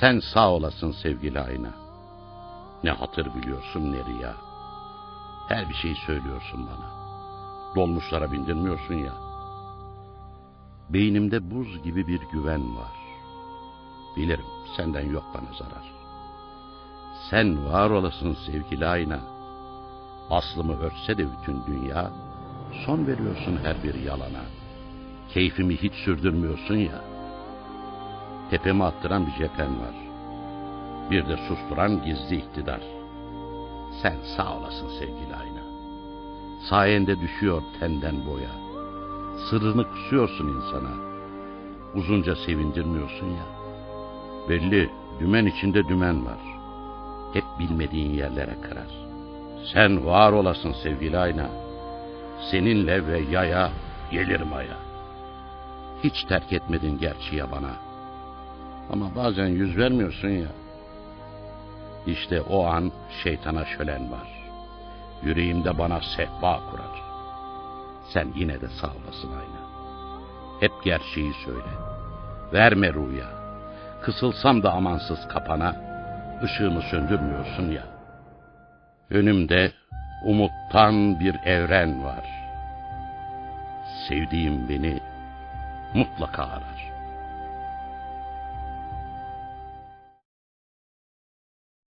Sen sağ olasın sevgili ayna. Ne hatır biliyorsun ne riya. Her bir şeyi söylüyorsun bana. Dolmuşlara bindirmiyorsun ya. Beynimde buz gibi bir güven var. Bilirim senden yok bana zarar. Sen var olasın sevgili ayna. Aslımı örtse de bütün dünya, son veriyorsun her bir yalana. Keyfimi hiç sürdürmüyorsun ya. Tepeme attıran bir cephen var. Bir de susturan gizli iktidar. Sen sağ olasın sevgili ayna. Sayende düşüyor tenden boya. Sırrını kusuyorsun insana. Uzunca sevindirmiyorsun ya. Belli dümen içinde dümen var. Hep bilmediğin yerlere kırar. Sen var olasın sevgili ayna. Seninle ve yaya gelirim aya. Hiç terk etmedin gerçi ya bana. Ama bazen yüz vermiyorsun ya. İşte o an şeytana şölen var. Yüreğimde bana sehpa kurar. Sen yine de sağ olasın ayna. Hep gerçeği söyle. Verme rüya. Kısılsam da amansız kapana, ışığımı söndürmüyorsun ya. Önümde umuttan bir evren var. Sevdiğim beni mutlaka arar.